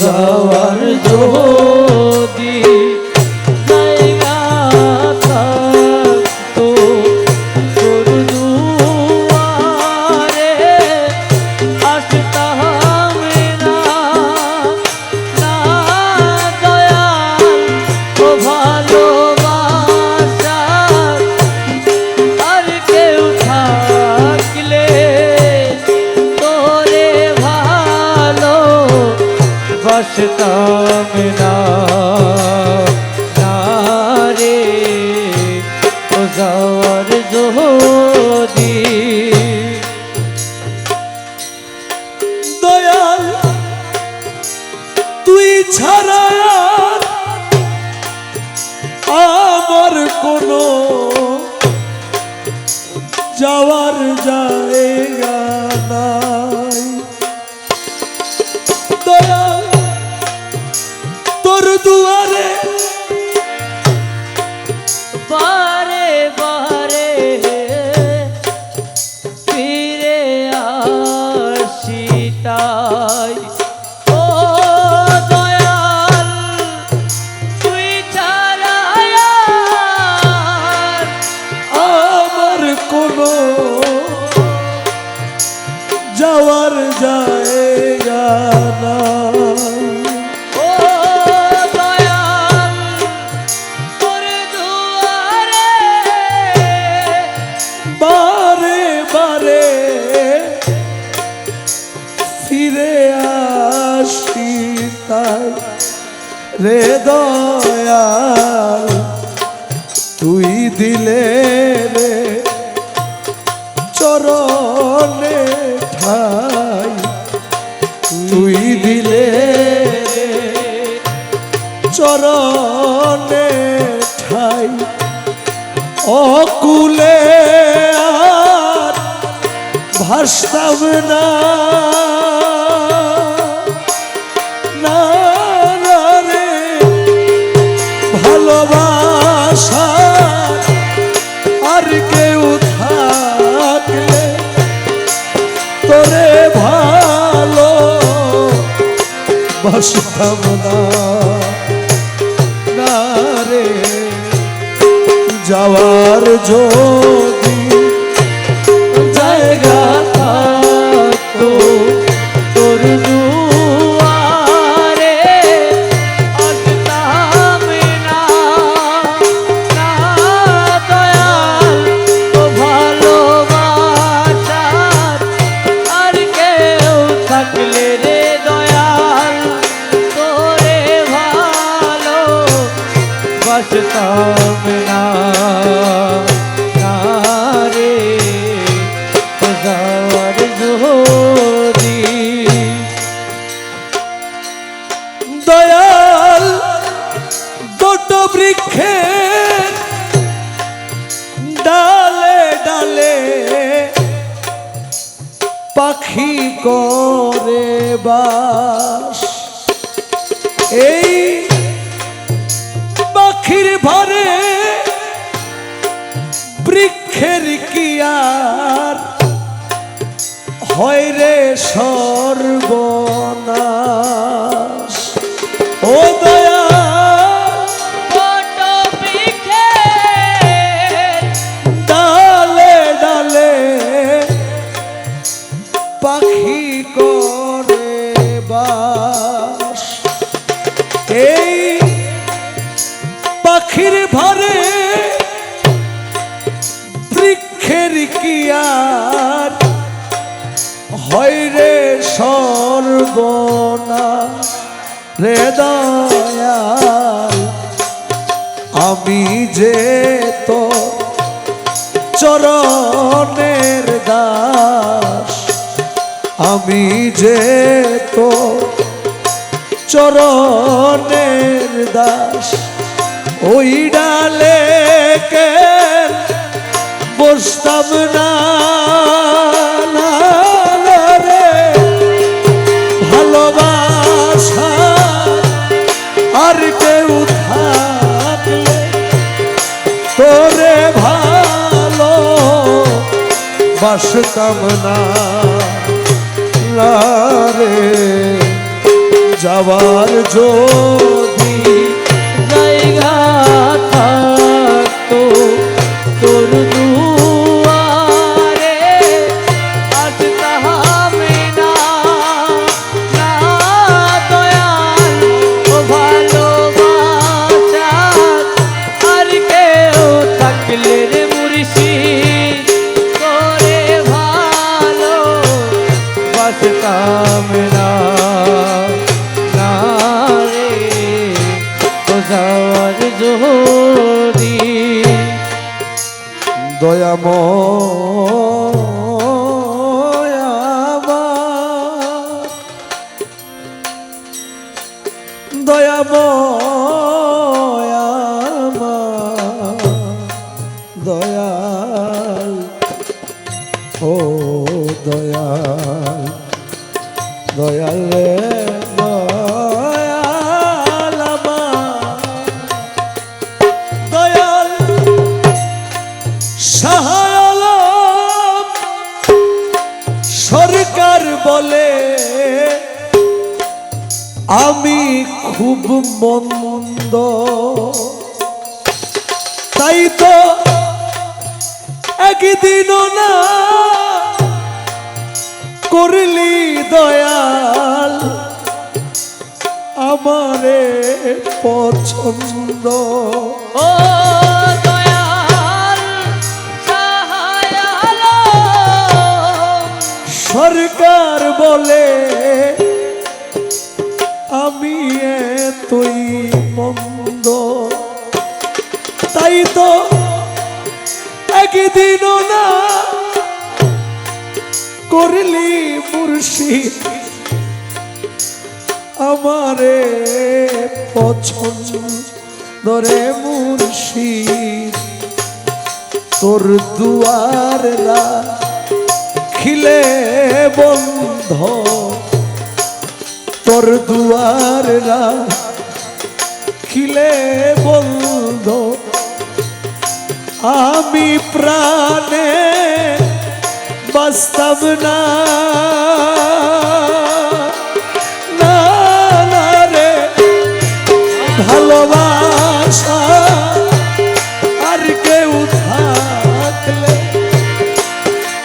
যাওয়ার যদি যদি তাই রে দয়াল, তুই দিলে রে চরণে ঠাই। তুই দিলে রে চরণে ঠাই। অকুলে আর ভাসতাম না। বাসতাম না রে যাওয়ার যদি এই পাখির ভরে বৃক্ষের কি আর? হয় রে সর্বনাশ। ও আর হয় রে সর্বনা রে দয়াল, আমি যে তো চরণের দাস, আমি যে তো চরণের দাস। ওই ডালে কে বসতাম না ভালোবাসা আর কেউ থাকলে তোরে ভালো বাসতাম না রে, যাওয়ার যদি জায়গা থাকতো, তোর দুয়ারে বাসতাম না রে যাওয়ার জোরি। দয়াময় দয়াময় দয়াল দয়াল আমার সরকার বলে আমি খুব মন্দ। তাই তো একদিনও না করলি দয়াল আমারে পছন্দ। ও দয়াল সরকার বলে আমি তুই মন্দ। তাই তো একদিনও না করলি মুর্শিদ? আমারে পছন্দ রে মুর্শিদ। তোর দুয়ার খিলে বন্ধ। তোর দুয়ার খিলে বন্ধ। আমি প্রাণে বাস্তব না। রে আর কেউ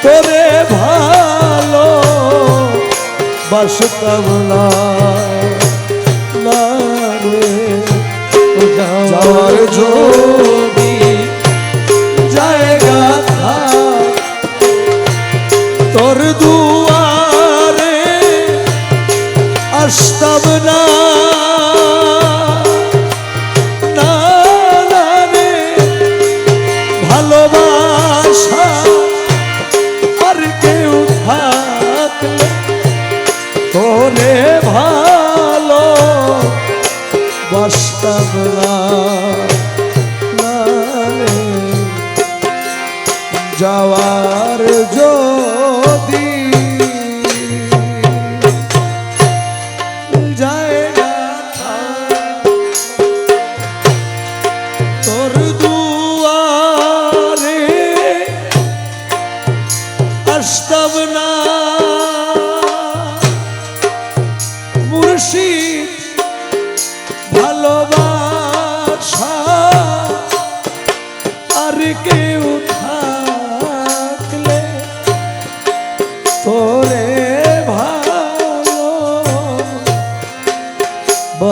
তোরে ভালো রে যাওয়ার জোরি আসতাম না ভালোবাসা আর কেউ থাকলে তোরে ভালো বাসতাম না। না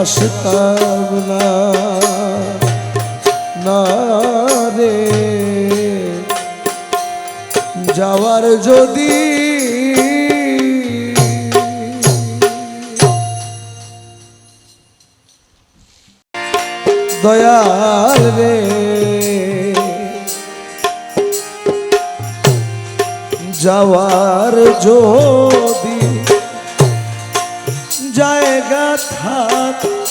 বসতাম না না রে। যাওয়ার যদি দয়াল রে যাওয়ার যদি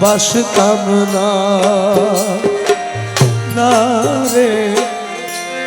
বাসতাম না